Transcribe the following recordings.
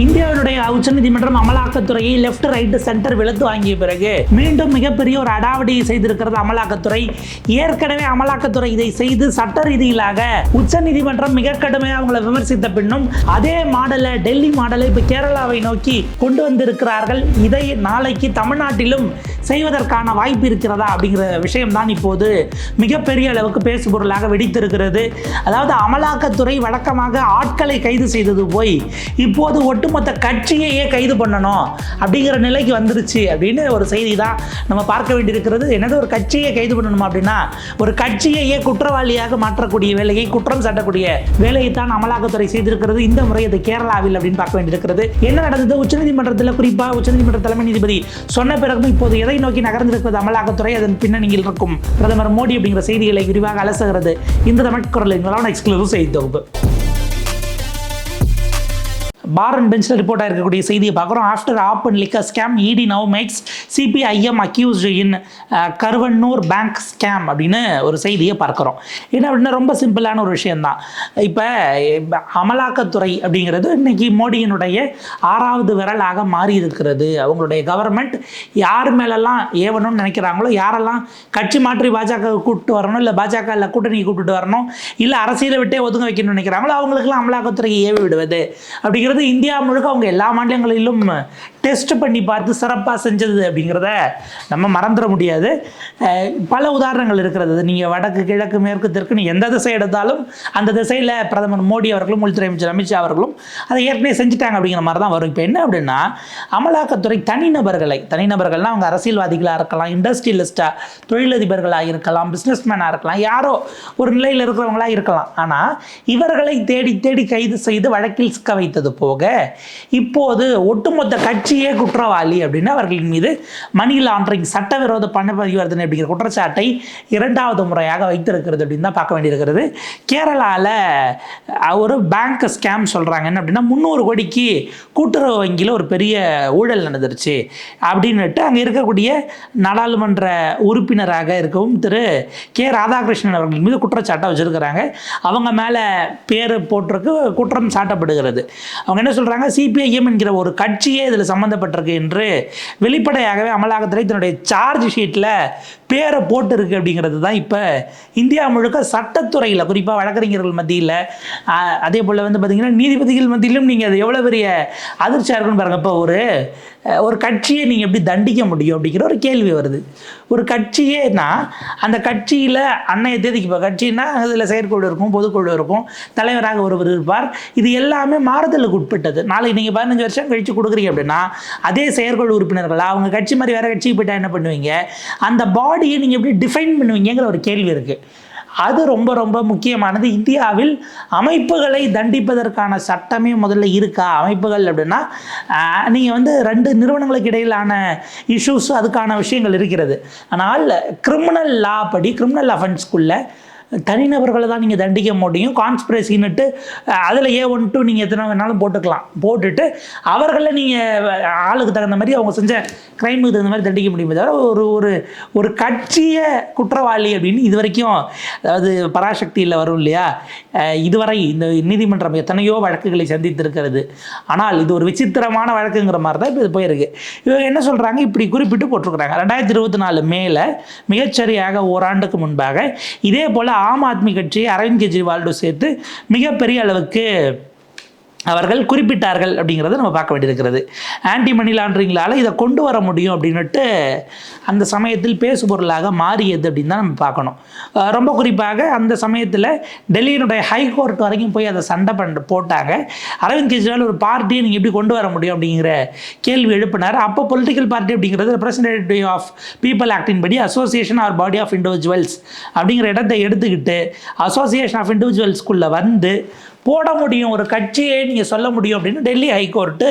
இந்தியாவினுடைய உச்சநீதிமன்றம் அமலாக்கத்துறையை லெப்ட் ரைட் சென்டர் விலத்து வாங்கிய பிறகு மீண்டும் மிகப்பெரிய ஒரு அடாவடியை செய்திருக்கிறது அமலாக்கத்துறை. ஏற்கனவே அமலாக்கத்துறை இதை செய்து சட்ட ரீதியிலாக உச்சநீதிமன்றம் மிக கடுமையாக அவங்களை விமர்சித்த பின்னும் அதே மாடலை டெல்லி மாடலை இப்போ கேரளாவை நோக்கி கொண்டு வந்திருக்கிறார்கள். இதை நாளைக்கு தமிழ்நாட்டிலும் செய்வதற்கான வாய்ப்பு இருக்கிறதா அப்படிங்கிற விஷயம்தான் இப்போது மிகப்பெரிய அளவுக்கு பேசுபொருளாக வெடித்திருக்கிறது. அதாவது அமலாக்கத்துறை வழக்கமாக ஆட்களை கைது செய்தது போய் இப்போது ஒட்டுமொத்த கட்சியையே கைது பண்ணணும் அப்படிங்கிற நிலைக்கு வந்துருச்சு அப்படின்னு ஒரு செய்தி தான் நம்ம பார்க்க வேண்டியிருக்கிறது. என்னது ஒரு கட்சியை கைது பண்ணணுமா அப்படின்னா ஒரு கட்சியையே குற்றவாளியாக மாற்றக்கூடிய வேலையை குற்றம் சாட்டக்கூடிய வேலையை தான் அமலாக்கத்துறை செய்திருக்கிறது. இந்த முறை அது கேரளாவில் அப்படின்னு பார்க்க வேண்டியிருக்கிறது. என்ன நடந்தது? உச்சநீதிமன்றத்தில் குறிப்பாக உச்சநீதிமன்ற தலைமை நீதிபதி சொன்ன பிறகும் இப்போது எதை நோக்கி நகர்ந்திருக்கிறது அமலாக்கத்துறை? அதன் பின்னணியில் இருக்கும் பிரதமர் மோடி அப்படிங்கிற செய்திகளை விரிவாக அலசுகிறது இந்த தமிழ் குரலின் எக்ஸ்க்ளூசிவ் செய்தி தொகுப்பு. பார் அண்ட் பெஞ்சில் ரிப்போர்ட் ஆகிருக்கக்கூடிய செய்தியை பார்க்குறோம். After ஆப்பன் liquor scam ED now makes CPIM accused in Karuvannur bank scam அப்படின்னு ஒரு செய்தியை பார்க்குறோம். என்ன அப்படின்னா ரொம்ப சிம்பிளான ஒரு விஷயம்தான். இப்போ அமலாக்கத்துறை அப்படிங்கிறது இன்னைக்கு மோடியினுடைய ஆறாவது விரலாக மாறி இருக்கிறது அவங்களுடைய கவர்மெண்ட் யார் மேலெல்லாம் ஏவணும்னு நினைக்கிறாங்களோ யாரெல்லாம் கட்சி மாற்றி பாஜக கூப்பிட்டு வரணும் இல்லை பாஜக இல்லை கூட்டணி கூப்பிட்டு வரணும் இல்லை அரசியலை விட்டே ஒதுங்க வைக்கணும்னு நினைக்கிறாங்களோ அவங்களுக்கெல்லாம் அமலாக்கத்துறையை ஏவி விடுவது அப்படிங்கிறது இந்தியா முழுக்க அவங்க எல்லா மாநிலங்களிலும் டெஸ்ட் பண்ணி பார்த்து சிறப்பாக செஞ்சது அப்படிங்கிறத நம்ம மறந்துட முடியாது. பல உதாரணங்கள் இருக்கிறது. நீங்கள் வடக்கு கிழக்கு மேற்கு தெற்குன்னு எந்த திசை எடுத்தாலும் அந்த திசையில் பிரதமர் மோடி அவர்களும் உள்துறை அமைச்சர் அமித்ஷா அவர்களும் அதை ஏற்கனவே செஞ்சுட்டாங்க அப்படிங்கிற மாதிரி தான் வரும். இப்போ என்ன அப்படின்னா அமலாக்கத்துறை தனிநபர்களை தனிநபர்கள்லாம் அவங்க அரசியல்வாதிகளாக இருக்கலாம் இண்டஸ்ட்ரியலிஸ்ட்டாக தொழிலதிபர்களாக இருக்கலாம் பிஸ்னஸ்மேனாக இருக்கலாம் யாரோ ஒரு நிலையில் இருக்கிறவங்களாக இருக்கலாம். ஆனால் இவர்களை தேடி தேடி கைது செய்து வழக்கில் சிக்க வைத்தது போக இப்போது ஒட்டுமொத்த கட்சி கட்சியே குற்றவாளி அப்படின்னு அவர்களின் மீது மணி லாண்டரிங் சட்டவிரோத பண பரிவர்த்தனை அப்படிங்கிற குற்றச்சாட்டை இரண்டாவது முறையாக வைத்திருக்கிறது அப்படின்னு தான் பார்க்க வேண்டியிருக்கிறது. கேரளாவில் ஒரு பேங்க் ஸ்கேம் சொல்கிறாங்க என்ன அப்படின்னா முந்நூறு கோடிக்கு கூட்டுறவு வங்கியில் ஒரு பெரிய ஊழல் நடந்துருச்சு. அப்படின்னுட்டு அங்கே இருக்கக்கூடிய நாடாளுமன்ற உறுப்பினராக இருக்கவும் திரு. கே. ராதாகிருஷ்ணன் அவர்கள் மீது குற்றச்சாட்டை வச்சுருக்கிறாங்க. அவங்க மேலே பேர் போட்டிருக்கு குற்றம் சாட்டப்படுகிறது. அவங்க என்ன சொல்கிறாங்க சிபிஐஎம் என்கிற ஒரு கட்சியே இதில் சம்மந்தப்பட்டிருக்கு என்று வெளிப்படையாகவே அமலாக்கத்துறை தன்னுடைய சார்ஜ் ஷீட்டில் பேரை போட்டிருக்கு அப்படிங்கிறது தான் இப்போ இந்தியா முழுக்க சட்டத்துறையில் குறிப்பாக வழக்கறிஞர்கள் மத்தியில் அதே போல் வந்து பார்த்திங்கன்னா நீதிபதிகள் மத்தியிலும் நீங்கள் அது எவ்வளோ பெரிய அதிர்ச்சியாக இருக்குன்னு பாருங்கள் இப்போ ஒரு ஒரு கட்சியை நீங்கள் எப்படி தண்டிக்க முடியும் அப்படிங்கிற ஒரு கேள்வி வருது. ஒரு கட்சியேனா அந்த கட்சியில் அன்னைய தேதிக்கு இப்போ கட்சின்னா அதில் செயற்குழு இருக்கும் பொதுக்குழு இருக்கும் தலைவராக ஒருவர் இருப்பார். இது எல்லாமே மாறுதலுக்கு உட்பட்டது. நாளைக்கு நீங்கள் பதினஞ்சு வருஷம் கழித்து கொடுக்குறீங்க அப்படின்னா அதே செயற்குழு உறுப்பினர்களா அவங்க கட்சி மாதிரி வேறு கட்சிக்கு போயிட்டா என்ன பண்ணுவீங்க? அந்த பாடியை நீங்கள் எப்படி டிஃபைன் பண்ணுவீங்கிற ஒரு கேள்வி இருக்குது அது ரொம்ப ரொம்ப முக்கியமானது. இந்தியாவில் அமைப்புகளை தண்டிப்பதற்கான சட்டமே முதல்ல இருக்கா? அமைப்புகள் அப்படின்னா நீங்கள் வந்து ரெண்டு நிறுவனங்களுக்கு இடையிலான இஷ்யூஸ் அதுக்கான விஷயங்கள் இருக்கிறது. ஆனால் கிரிமினல் லா படி கிரிமினல் அஃபென்ஸ்க்குள்ள தனிநபர்களை தான் நீங்கள் தண்டிக்க முடியும். கான்ஸ்பிரசின்னுட்டு அதில் ஏ ஒன் டூ நீங்கள் எத்தனை வேணாலும் போட்டுக்கலாம். போட்டுட்டு அவர்களை நீங்கள் ஆளுக்கு தகுந்த மாதிரி அவங்க செஞ்ச க்ரைமுக்கு தகுந்த மாதிரி தண்டிக்க முடியுமே தவிர ஒரு ஒரு ஒரு கட்சியை குற்றவாளி அப்படின்னு இது வரைக்கும் அதாவது பராசக்தியில் வரும் இல்லையா? இதுவரை இந்த நீதிமன்றம் எத்தனையோ வழக்குகளை சந்தித்திருக்கிறது. ஆனால் இது ஒரு விசித்திரமான வழக்குங்கிற மாதிரி தான் இப்போ இது போயிருக்கு. இவங்க என்ன சொல்கிறாங்க இப்படி குறிப்பிட்டு போட்டிருக்கிறாங்க. ரெண்டாயிரத்தி இருபத்தி நாலு மேலே மிகச்சரியாக ஓராண்டுக்கு முன்பாக இதே போல் ஆம் ஆத்மி கட்சி அரவிந்த் கெஜ்ரிவாலோடு சேர்த்து மிகப்பெரிய அளவுக்கு அவர்கள் குறிப்பிட்டார்கள் அப்படிங்கிறத நம்ம பார்க்க வேண்டியிருக்கிறது. ஆன்டி மணி லாண்ட்ரிங்களால் இதை கொண்டு வர முடியும் அப்படின்னுட்டு அந்த சமயத்தில் பேசுபொருளாக மாறியது அப்படின்னு தான் நம்ம பார்க்கணும். ரொம்ப குறிப்பாக அந்த சமயத்தில் டெல்லியினுடைய ஹைகோர்ட் வரைக்கும் போய் அதை சண்டை பண்ண போட்டாங்க. அரவிந்த் கெஜ்ரிவால் ஒரு பார்ட்டியை நீங்கள் எப்படி கொண்டு வர முடியும் அப்படிங்கிற கேள்வி எழுப்பினார். அப்போ பொலிட்டிக்கல் பார்ட்டி அப்படிங்கிறது ரெப்ரசன்டேட்டிவ் ஆஃப் பீப்புள் ஆக்டின் படி association or body of individuals அப்படிங்கிற இடத்தை எடுத்துக்கிட்டு அசோசியேஷன் ஆஃப் இண்டிவிஜுவல்ஸ்குள்ளே வந்து போட முடியும் ஒரு கட்சியை நீங்கள் சொல்ல முடியும் அப்படின்னு டெல்லி ஹைகோர்ட்டு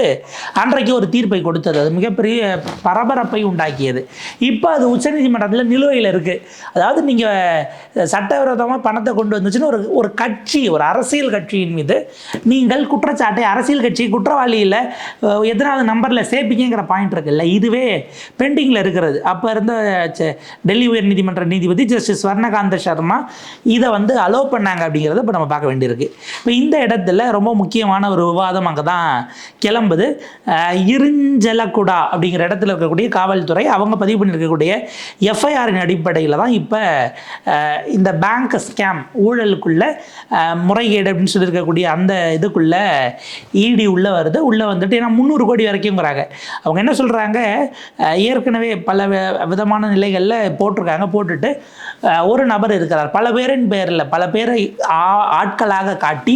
அன்றைக்கு ஒரு தீர்ப்பை கொடுத்தது. அது மிகப்பெரிய பரபரப்பை உண்டாக்கியது. இப்போ அது உச்சநீதிமன்றத்தில் நிலுவையில் இருக்குது அதாவது நீங்கள் சட்டவிரோதமாக பணத்தை கொண்டு வந்துச்சுன்னு ஒரு ஒரு கட்சி ஒரு அரசியல் கட்சியின் மீது நீங்கள் குற்றச்சாட்டை அரசியல் கட்சி குற்றவாளியில் அஹ், எத்தனாவது நம்பரில் சேர்ப்பீங்கிற பாயிண்ட் இருக்குல்ல இதுவே பெண்டிங்கில் இருக்கிறது. அப்போ இருந்த டெல்லி உயர்நீதிமன்ற நீதிபதி ஜஸ்டிஸ் ஸ்வர்ணகாந்த சர்மா இதை வந்து அலோவ் பண்ணாங்க அப்படிங்கிறத இப்போ நம்ம பார்க்க வேண்டியிருக்கு. இப்போ இந்த இடத்துல ரொம்ப முக்கியமான ஒரு விவாதம் அங்கே தான் கிளம்புது இருஞ்சலக்குடா அப்படிங்கிற இடத்துல இருக்கக்கூடிய காவல்துறை அவங்க பதிவு பண்ணியிருக்கக்கூடிய எஃப்ஐஆரின் அடிப்படையில் தான் இப்போ இந்த பேங்க் ஸ்கேம் ஊழலுக்குள்ள முறைகேடு அப்படின்னு சொல்லியிருக்கக்கூடிய அந்த இதுக்குள்ள இடி உள்ளே வருது. உள்ளே வந்துட்டு ஏன்னா முந்நூறு கோடி வரைக்கும்ங்கிறாங்க. அவங்க என்ன சொல்கிறாங்க ஏற்கனவே பல வி- விதமான நிலைகளில் போட்டிருக்காங்க. போட்டுட்டு ஒரு நபர் இருக்கிறார். பல பேரின் பேரில் பல பேரை ஆ- ஆட்களாக காட்டி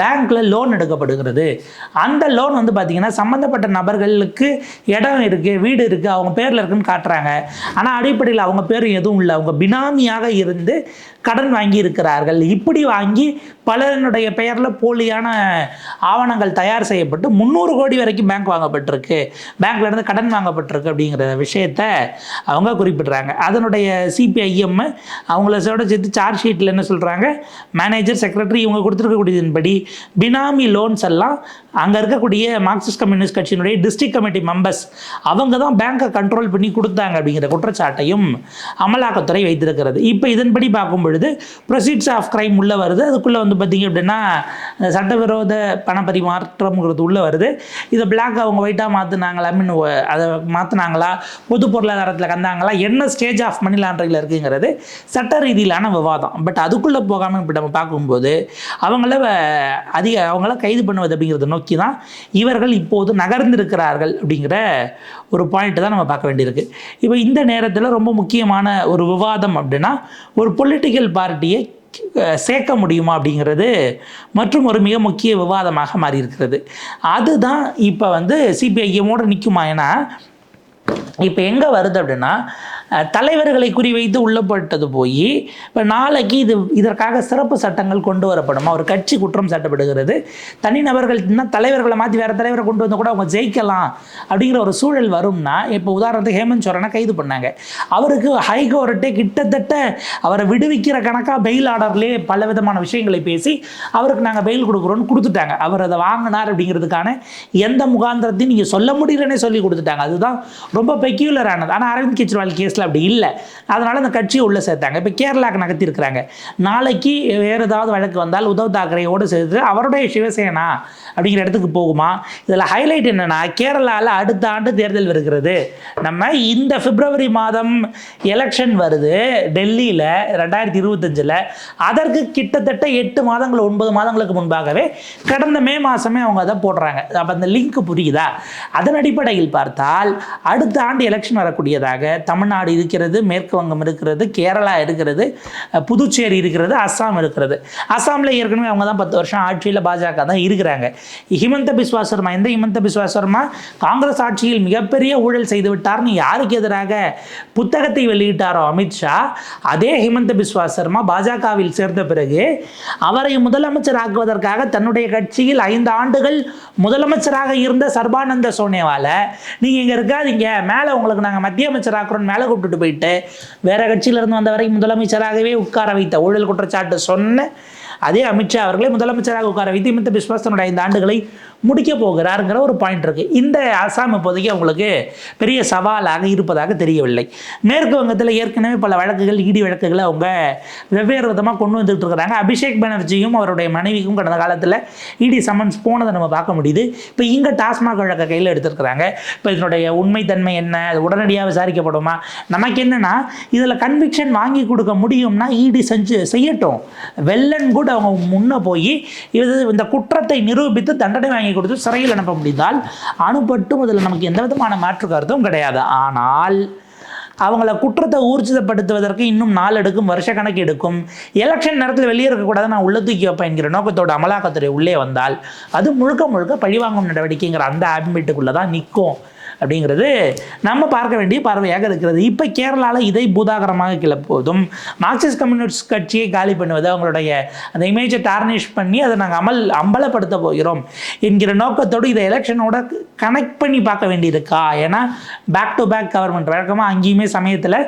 பேங்க்கில் லோன் எடுக்கப்படுகிறது. அந்த லோன் வந்து பார்த்திங்கன்னா சம்மந்தப்பட்ட நபர்களுக்கு இடம் இருக்குது வீடு இருக்குது அவங்க பேரில் இருக்குன்னு காட்டுறாங்க. ஆனால் அடிப்படையில் அவங்க பேர் எதுவும் இல்லை. அவங்க பினாமியாக இருந்து கடன் வாங்கி இருக்கிறார்கள். இப்படி வாங்கி பலரனுடைய பெயரில் போலியான ஆவணங்கள் தயார் செய்யப்பட்டு முந்நூறு கோடி வரைக்கும் பேங்க் வாங்கப்பட்டிருக்கு. பேங்க்ல இருந்து கடன் வாங்கப்பட்டிருக்கு அப்படிங்கிற விஷயத்த அவங்க குறிப்பிடுறாங்க. அதனுடைய சிபிஐஎம் அவங்கள சோட சேர்த்து சார்ஜ் ஷீட்டில் என்ன சொல்கிறாங்க மேனேஜர் செக்ரட்டரி இவங்க கொடுத்துருக்கக்கூடியதன்படி பினாமி லோன்ஸ் எல்லாம் அங்கே இருக்கக்கூடிய மார்க்சிஸ்ட் கம்யூனிஸ்ட் கட்சியினுடைய டிஸ்ட்ரிக்ட் கமிட்டி மெம்பர்ஸ் அவங்க தான் பேங்க்கை கண்ட்ரோல் பண்ணி கொடுத்தாங்க அப்படிங்கிற குற்றச்சாட்டையும் அமலாக்கத்துறை வைத்திருக்கிறது. இப்போ இதன்படி பார்க்கும் பொழுது ப்ரொசீட்ஸ் ஆஃப் கிரைம் உள்ளே வருது. அதுக்குள்ளே வந்து பார்த்திங்க அப்படின்னா சட்டவிரோத பண பரிமாற்றம்ங்கிறது உள்ளே வருது. இதை பிளாக் அவங்க ஒயிட்டாக மாற்றினாங்களா மீன் அதை மாற்றினாங்களா பொது பொருளாதாரத்தில் கந்தாங்களா? என்ன ஸ்டேஜ் ஆஃப் மணி லாண்டரிங்கில் இருக்குங்கிறது சட்ட ரீதியிலான விவாதம். பட் அதுக்குள்ளே போகாமல் இப்போ நம்ம பார்க்கும்போது அவங்க அவங்கள அதிக அவங்கள கைது பண்ணுவது அப்படிங்கிறத நோக்கி தான் இவர்கள் இப்போது நகர்ந்திருக்கிறார்கள் அப்படிங்கிற ஒரு பாயிண்ட் தான் நம்ம பார்க்க வேண்டியிருக்கு. இப்போ இந்த நேரத்தில் ரொம்ப முக்கியமான ஒரு விவாதம் அப்படின்னா ஒரு பொலிட்டிக்கல் பார்ட்டியை சேர்க்க முடியுமா அப்படிங்கிறது மற்றும் ஒரு மிக முக்கிய விவாதமாக மாறி இருக்கிறது அதுதான் இப்போ வந்து சிபிஐஎம்மோடு நிற்குமா ஏன்னா இப்போ எங்கே வருது அப்படின்னா தலைவர்களை குறிவைத்து உள்ளப்பட்டது போய் இப்போ நாளைக்கு இது இதற்காக சிறப்பு சட்டங்கள் கொண்டு வரப்படுமா. ஒரு கட்சி குற்றம் சாட்டப்படுகிறது. தனிநபர்கள் இன்னும் தலைவர்களை மாற்றி வேறு தலைவரை கொண்டு வந்து கூட அவங்க ஜெயிக்கலாம் அப்படிங்கிற ஒரு சூழல் வரும்னா இப்போ உதாரணத்துக்கு ஹேமந்த் சோரனை கைது பண்ணாங்க. அவருக்கு ஹைகோர்ட்டே கிட்டத்தட்ட அவரை விடுவிக்கிற கணக்காக பெயில் ஆர்டர்லேயே பல விதமான விஷயங்களை பேசி அவருக்கு நாங்கள் பெயில் கொடுக்குறோன்னு கொடுத்துட்டாங்க. அவர் அதை வாங்கினார் அப்படிங்கிறதுக்கான எந்த முகாந்திரத்தையும் நீங்கள் சொல்ல முடியலன்னே சொல்லி கொடுத்துட்டாங்க. அதுதான் ரொம்ப பெக்யூலரானது ஆனால் அரவிந்த் கெஜ்ரிவால் கேஸில் அப்படி இல்லை. அதனால் அந்த கட்சியை உள்ளே சேர்த்தாங்க. இப்போ கேரளாவுக்கு நகர்த்திருக்கிறாங்க. நாளைக்கு வேறு ஏதாவது வழக்கு வந்தால் உத்தவ் தாக்கரேயோடு சேர்த்து அவருடைய சிவசேனா அப்படிங்கிற இடத்துக்கு போகுமா? இதில் ஹைலைட் என்னென்னா கேரளாவில் அடுத்த ஆண்டு தேர்தல் வருகிறது. நம்ம இந்த பிப்ரவரி மாதம் எலெக்ஷன் வருது. டெல்லியில் ரெண்டாயிரத்தி இருபத்தஞ்சில். அதற்கு கிட்டத்தட்ட எட்டு மாதங்கள் ஒன்பது மாதங்களுக்கு முன்பாகவே கடந்த மே மாதமே அவங்க அதை போடுறாங்க. அப்போ அந்த லிங்க் புரியுதா? அதன் அடிப்படையில் பார்த்தால் அடுத்த ஆண்டு எலெக்ஷன் வரக்கூடியதாக தமிழ்நாடு தமிழ்நாடு இருக்கிறது மேற்கு வங்கம் இருக்கிறது கேரளா இருக்கிறது புதுச்சேரி இருக்கிறது அஸ்ஸாம் இருக்கிறது. அஸ்ஸாமில் ஏற்கனவே அவங்க தான் பத்து வருஷம் ஆட்சியில் பாஜக தான் இருக்கிறாங்க. ஹிமந்த பிஸ்வா சர்மா எந்த ஹிமந்த பிஸ்வா சர்மா காங்கிரஸ் ஆட்சியில் மிகப்பெரிய ஊழல் செய்து விட்டார்னு யாருக்கு எதிராக புத்தகத்தை வெளியிட்டாரோ அமித்ஷா அதே ஹிமந்த பிஸ்வா சர்மா பாஜகவில் சேர்ந்த பிறகு அவரை முதலமைச்சர் ஆக்குவதற்காக தன்னுடைய கட்சியில் ஐந்து ஆண்டுகள் முதலமைச்சராக இருந்த சர்பானந்த சோனேவால நீங்கள் இங்கே இருக்காதீங்க மேலே உங்களுக்கு நாங்கள் மத்திய அமைச்சர் ஆக்குறோம் மேலே விட்டுட்டு போயிட்டு வேற கட்சியிலிருந்து வந்த வரைக்கும் முதலமைச்சராகவே உட்கார வைத்த ஊழல் குற்றச்சாட்டு சொன்ன அதே அமித்ஷா அவர்களை முதலமைச்சராக உட்கார வைத்து இமித்த பிஸ்வாஸ் தன்னுடைய ஐந்து ஆண்டுகளை முடிக்க போகிறாருங்கிற ஒரு பாயிண்ட் இருக்குது இந்த அசாம் இப்போதைக்கு அவங்களுக்கு பெரிய சவாலாக இருப்பதாக தெரியவில்லை. மேற்கு வங்கத்தில் ஏற்கனவே பல வழக்குகள் இடி வழக்குகளை அவங்க வெவ்வேறு விதமாக கொண்டு வந்துட்டு இருக்கிறாங்க. அபிஷேக் பானர்ஜியும் அவருடைய மனைவிக்கும் கடந்த காலத்தில் இடி சம்மன்ஸ் போனதை நம்ம பார்க்க முடியுது. இப்போ இங்கே டாஸ்மாக் வழக்கை கையில் எடுத்திருக்கிறாங்க. இப்போ இதனுடைய உண்மைத்தன்மை என்ன? அது உடனடியாக விசாரிக்கப்படுமா. நமக்கு என்னென்னா இதில் கன்விக்ஷன் வாங்கி கொடுக்க முடியும்னா இடி செஞ்சு செய்யட்டும். வெள்ளன் கூட அவங்க முன்னே போய் இது இந்த குற்றத்தை நிரூபித்து தண்டனை வாங்கி கொடுத்து சிறையில் அனுப்ப முடிந்தால் அனுப்பட்டும். அதில் நமக்கு எந்த விதமான மாற்று கருத்தும் கிடையாது. ஆனால் அவங்கள குற்றத்தை ஊர்ஜிதப்படுத்துவதற்கு இன்னும் நாள் எடுக்கும் வருஷ கணக்கு எடுக்கும். எலெக்ஷன் நேரத்தில் வெளியே இருக்கக்கூடாது நான் உள்ள தூக்கி வைப்பேன் என்கிற நோக்கத்தோட அமலாக்கத்துறை உள்ளே வந்தால் அது முழுக்க முழுக்க பழிவாங்கும் நடவடிக்கைங்கிற அந்த ஆம்பிட்டுக்குள்ளே தான் நிற்கும். அப்படிங்கிறது நம்ம பார்க்க வேண்டிய பார்வையாக இருக்கிறது. இப்போ கேரளாவில் இதை பூதாகரமாக கிளப்புவதும் மார்க்சிஸ்ட் கம்யூனிஸ்ட் கட்சியை காலி பண்ணுவது அவங்களுடைய அந்த இமேஜை டார்னிஷ் பண்ணி அதை நாங்கள் அமல் அம்பலப்படுத்த போகிறோம் என்கிற நோக்கத்தோடு இதை எலெக்ஷனோட கனெக்ட் பண்ணி பார்க்க வேண்டியிருக்கா? ஏன்னா பேக் டு பேக் கவர்மெண்ட் வழக்கமாக அங்கேயுமே சமயத்தில்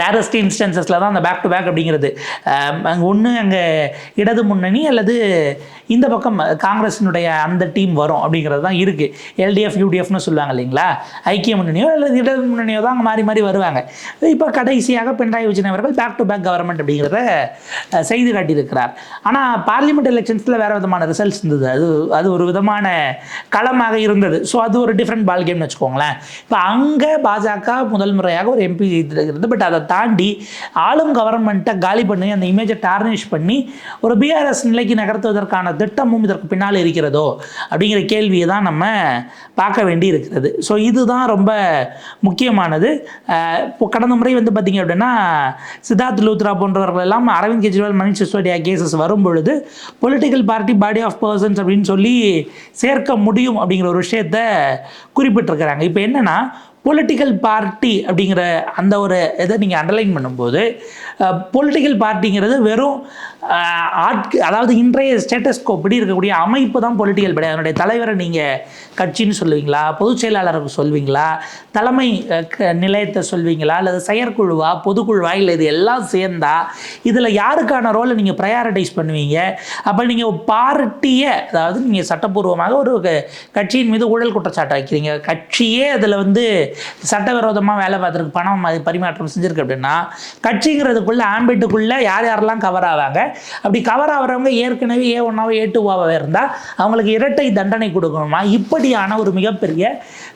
ரேரஸ்ட் இன்ஸ்டன்சஸில் தான் அந்த பேக் டு பேக் அப்படிங்கிறது. அங்கே ஒன்று அங்கே இடது முன்னணி அல்லது இந்த பக்கம் காங்கிரஸினுடைய அந்த டீம் வரும் அப்படிங்கிறது தான் இருக்குது எல்டிஎஃப் யூடிஎஃப்னு சொல்லுவாங்க இல்லைங்களா? ஐக்கிய முன்னணியோ அல்லது இடது முன்னணியோ தான் அங்கே மாறி மாறி வருவாங்க. இப்போ கடைசியாக பினராயி விஜயன் அவர்கள் பேக் டு பேக் கவர்மெண்ட் அப்படிங்கிறத செய்து காட்டியிருக்கிறார். ஆனால் பார்லிமெண்ட் எலெக்ஷன்ஸில் வேறு விதமான ரிசல்ட்ஸ் இருந்தது. அது அது ஒரு விதமான களமாக இருந்தது. ஸோ அது ஒரு டிஃப்ரெண்ட் பால் கேம்னு வச்சுக்கோங்களேன். இப்போ அங்கே பாஜக முதல் முறையாக ஒரு எம்பி இருக்கிறது பட் அதை தாண்டி ஆளும் கவர்மெண்ட்டை காலி பண்ணி அந்த இமேஜை டார்னிஷ் பண்ணி ஒரு பிஆர்எஸ் நிலைக்கு நகர்த்துவதற்கான திட்டமும் இதற்கு பின்னால் இருக்கிறதோ அப்படிங்கிற கேள்வியை தான் நம்ம பார்க்க வேண்டி இருக்கிறது ஸோ இதுதான் ரொம்ப முக்கியமானது. இப்போ கடந்த முறை வந்து பார்த்திங்க அப்படின்னா சித்தார்த் லூத்ரா போன்றவர்கள் எல்லாம் அரவிந்த் கெஜ்ரிவால் மணிஷ் சிசோடியா கேசஸ் வரும் பொழுது political party body of persons அப்படின்னு சொல்லி சேர்க்க முடியும் அப்படிங்கிற ஒரு விஷயத்த குறிப்பிட்டிருக்கிறாங்க. இப்போ என்னென்னா பொலிட்டிக்கல் பார்ட்டி அப்படிங்கிற அந்த ஒரு இதை நீங்கள் அண்டர்லைன் பண்ணும்போது பொலிட்டிக்கல் பார்ட்டிங்கிறது வெறும் ஆட்கு அதாவது இன்றைய ஸ்டேட்டஸ்கோ இப்படி இருக்கக்கூடிய அமைப்பு தான் பொலிட்டிக்கல் படி. அதனுடைய தலைவரை நீங்கள் கட்சின்னு சொல்லுவீங்களா பொதுச் செயலாளருக்கு சொல்வீங்களா தலைமை க- நிலையத்தை சொல்வீங்களா அல்லது செயற்குழுவா பொதுக்குழுவா இல்லை இது எல்லாம் சேர்ந்தா இதில் யாருக்கான ரோலை நீங்கள் ப்ரையாரிட்டைஸ் பண்ணுவீங்க? அப்போ நீங்கள் பார்ட்டியை அதாவது நீங்கள் சட்டப்பூர்வமாக ஒரு கட்சியின் மீது ஊழல் குற்றச்சாட்டு வைக்கிறீங்க. கட்சியே அதில் வந்து சட்டவிரோதமாக வேலை பார்த்துருக்கு பணம் அது பரிமாற்றம் செஞ்சுருக்கு அப்படின்னா கட்சிங்கிறதுக்குள்ள ஆம்பிட்டுக்குள்ளே யார் யாரெல்லாம் கவர் ஆவாங்க? அப்படி கவர் ஆகிறவங்க ஏற்கனவே ஏ ஒன்றாவோ ஏ டூவாகவே இருந்தால் அவங்களுக்கு இரட்டை தண்டனை கொடுக்கணுமா? இப்படியான ஒரு மிகப்பெரிய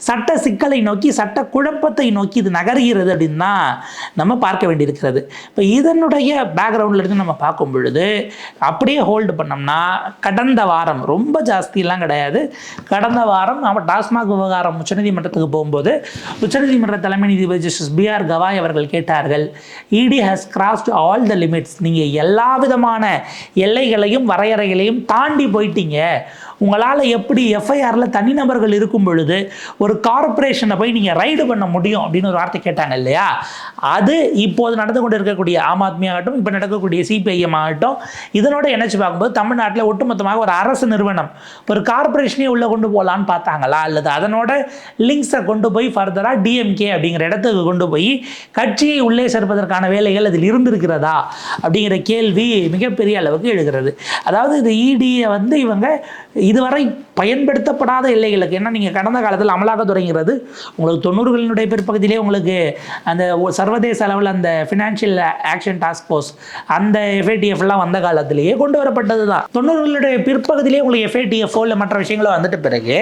சட்ட சிக்கலை நோக்கி சட்ட குழப்பத்தை நோக்கி இது நகர்கிறது அப்படின்னு தான் நம்ம பார்க்க வேண்டியிருக்கிறது. இப்போ இதனுடைய பேக்ரவுண்ட்லேருந்து நம்ம பார்க்கும் பொழுது அப்படியே ஹோல்டு பண்ணோம்னா கடந்த வாரம் ரொம்ப ஜாஸ்தியெல்லாம் கிடையாது. கடந்த வாரம் நம்ம டாஸ்மாக் விவகாரம் உச்சநீதிமன்றத்துக்கு போகும்போது உச்சநீதிமன்ற தலைமை நீதிபதி ஜஸ்டிஸ் பி ஆர் கவாய் அவர்கள் கேட்டார்கள் ED has crossed all the limits நீங்கள் எல்லா விதமான எல்லைகளையும் வரையறைகளையும் தாண்டி போயிட்டீங்க. உங்களால் எப்படி எஃப்ஐஆரில் தனிநபர்கள் இருக்கும் பொழுது ஒரு கார்ப்பரேஷனை போய் நீங்கள் ரைடு பண்ண முடியும் அப்படின்னு ஒரு வார்த்தை கேட்டாங்க இல்லையா? அது இப்போது நடந்து கொண்டு இருக்கக்கூடிய ஆம் ஆத்மி ஆகட்டும் இப்போ நடக்கக்கூடிய சிபிஐஎம் ஆகட்டும் இதனோட இணைச்சு பார்க்கும்போது தமிழ்நாட்டில் ஒட்டுமொத்தமாக ஒரு அரசு நிறுவனம் ஒரு கார்ப்பரேஷனே உள்ளே கொண்டு போகலான்னு பார்த்தாங்களா? அல்லது அதனோட லிங்க்ஸை கொண்டு போய் ஃபர்தராக டிஎம்கே அப்படிங்கிற இடத்துக்கு கொண்டு போய் கட்சியை உள்ளே சேர்ப்பதற்கான வேலைகள் அதில் இருந்திருக்கிறதா? அப்படிங்கிற கேள்வி மிகப்பெரிய அளவுக்கு எழுகிறது. அதாவது இது இடியை வந்து இவங்க இதுவரை பயன்படுத்தப்படாத எல்லைகளுக்கு. ஏன்னா நீங்கள் கடந்த காலத்தில் அமலாக்கத்துறைங்கிறது உங்களுக்கு தொண்ணூறுகளினுடைய பிற்பகுதியிலே உங்களுக்கு அந்த சர்வதேச அளவில் அந்த ஃபினான்ஷியல் ஆக்ஷன் டாஸ்க் ஃபோர்ஸ் அந்த எஃப்ஏடிஎஃப்லாம் வந்த காலத்திலேயே கொண்டு வரப்பட்டது தான். தொண்ணூறுகளுடைய பிற்பகுதியிலே உங்களுக்கு எஃப்ஏடிஎஃப்ஓ இல்லை மற்ற விஷயங்களோ வந்துட்ட பிறகு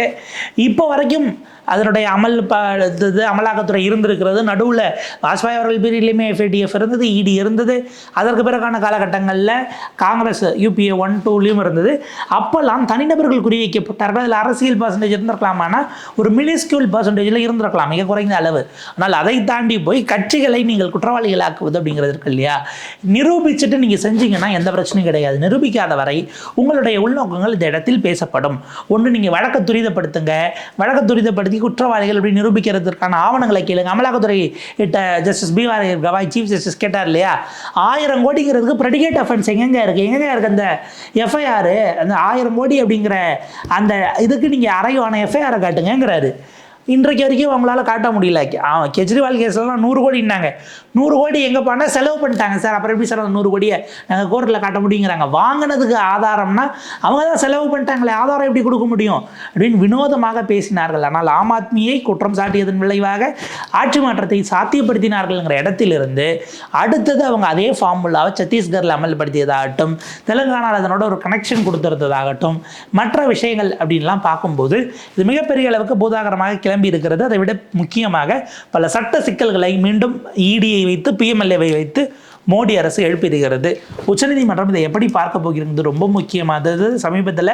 இப்போ வரைக்கும் அதனுடைய அமல் ப இது இது அமலாக்கத்துறை இருந்திருக்கிறது. நடுவில் வாஜ்பாய் அவர்கள் பீரியட்லேயுமே எஃப்ஏடிஎஃப் இருந்தது இடி இருந்தது. அதற்கு பிறகான காலகட்டங்களில் காங்கிரஸ் யூபிஏ ஒன் டூலேயும் இருந்தது. அப்போல்லாம் தனிநபர்கள் குறிவைக்கப்பட்டார்கள் அதில் அரசியல் பர்சன்டேஜ் இருந்திருக்கலாமானா ஒரு மினிஸ்கியூல் பர்சன்டேஜில் இருந்திருக்கலாம். மிக குறைந்த அளவு. ஆனால் அதை தாண்டி போய் கட்சிகளை நீங்கள் குற்றவாளிகளாக்குவது அப்படிங்கிறது இருக்கு இல்லையா? நிரூபிச்சுட்டு நீங்கள் செஞ்சீங்கன்னா எந்த பிரச்சனையும் கிடையாது. நிரூபிக்காத வரை உங்களுடைய உள்நோக்கங்கள் இந்த இடத்தில் பேசப்படும். ஒன்று நீங்கள் வழக்கை துரிதப்படுத்துங்க. வழக்கை துரிதப்படுத்தி குற்றவாளிகள் அப்படி நிரூபிக்கிறதுக்கான ஆவணங்களை கேளுங்க. அமலாக்கத்துறை கிட்ட justice BR Gavai chief justice கேட்டார் இல்லையா? ஆயிரம் கோடிங்கிறதுக்கு ப்ரெடிகேட் அஃபென்ஸ் எங்கெங்க இருக்குது எங்கெங்க இருக்குது அந்த எஃப்ஐஆர் அந்த ஆயிரம் கோடி அப்படிங்கிற அந்த இதுக்கு நீங்கள் அறைவான எஃப்ஐஆரை காட்டுங்கிறாரு இன்றைக்கு வரைக்கும் அவங்களால காட்ட முடியல. அவன் கெஜ்ரிவால் கேஸ்லலாம் நூறு கோடினாங்க நூறு கோடி எங்கே பண்ணால் செலவு பண்ணிட்டாங்க சார். அப்புறம் எப்படி சார் அந்த நூறு கோடியை நாங்கள் கோர்ட்டில் காட்ட முடியுங்கிறாங்க. வாங்கினதுக்கு ஆதாரம்னா அவங்க தான் செலவு பண்ணிட்டாங்களே. ஆதாரம் எப்படி கொடுக்க முடியும்? அப்படின்னு வினோதமாக பேசினார்கள். ஆனால் ஆம் ஆத்மியை குற்றம் சாட்டியதன் விளைவாக ஆட்சி மாற்றத்தை சாத்தியப்படுத்தினார்கள்ங்கிற இடத்திலிருந்து அடுத்தது அவங்க அதே ஃபார்முலாவை சத்தீஸ்கரில் அமல்படுத்தியதாகட்டும் தெலுங்கானாவில் அதனோட ஒரு கனெக்ஷன் கொடுத்துருந்ததாகட்டும் மற்ற விஷயங்கள் அப்படின்லாம் பார்க்கும்போது இது மிகப்பெரிய அளவுக்கு பூதாகரமாக கிளம்பி இருக்கிறது அதை விட முக்கியமாக பல சட்ட சிக்கல்களை மீண்டும் இடியை வைத்து பிஎம்எல்ஏவை வைத்து மோடி அரசு எழுப்பியிருக்கிறது. உச்சநீதிமன்றம் இதை எப்படி பார்க்க போகிறது? ரொம்ப முக்கியமானது சமீபத்தில்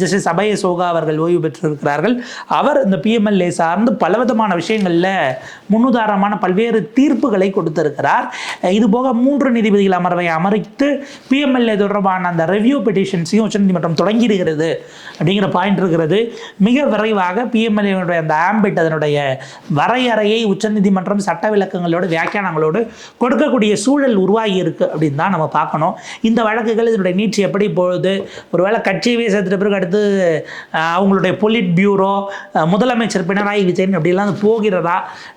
ஜஸ்டிஸ் அபய சோகா அவர்கள் ஓய்வு பெற்றிருக்கிறார்கள். அவர் இந்த பிஎம்எல்ஏ சார்ந்து பலவிதமான விஷயங்களில் முன்னுதாரணமான பல்வேறு தீர்ப்புகளை கொடுத்திருக்கிறார். இது போக மூன்று நீதிபதிகள் அமர்வை அமர்த்து பிஎம்எல்ஏ தொடர்பான அந்த ரிவ்யூ பெட்டிஷன்ஸையும் உச்சநீதிமன்றம் தொடங்கிடுகிறது அப்படிங்கிற பாயிண்ட் இருக்கிறது. மிக விரைவாக பிஎம்எல்ஏனுடைய அந்த ஆம்பிட் அதனுடைய வரையறையை உச்சநீதிமன்றம் சட்ட விளக்கங்களோடு வியாக்கியானங்களோடு கொடுக்கக்கூடிய சூழல் உருவாகி இருக்கு அப்படின்னு தான் நம்ம பார்க்கணும். இந்த வழக்குகள் இதனுடைய நீட்சி எப்படி போகுது? ஒருவேளை கட்சியவே சேர்த்துட்ட பிறகு அடுத்து அவங்களுடைய பொலிட் பியூரோ முதலமைச்சர் பினராயி விஜயன் அப்படிலாம் போகிறதா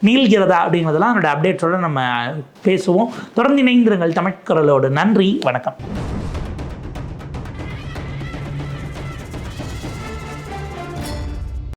நீள்கிறதா அப்படிங்கிறதெல்லாம் அதனுடைய அப்டேட்ஸோட நம்ம பேசுவோம். தொடர்ந்து இணைந்திருங்கள் தமிழ்கரலோடு நன்றி வணக்கம்.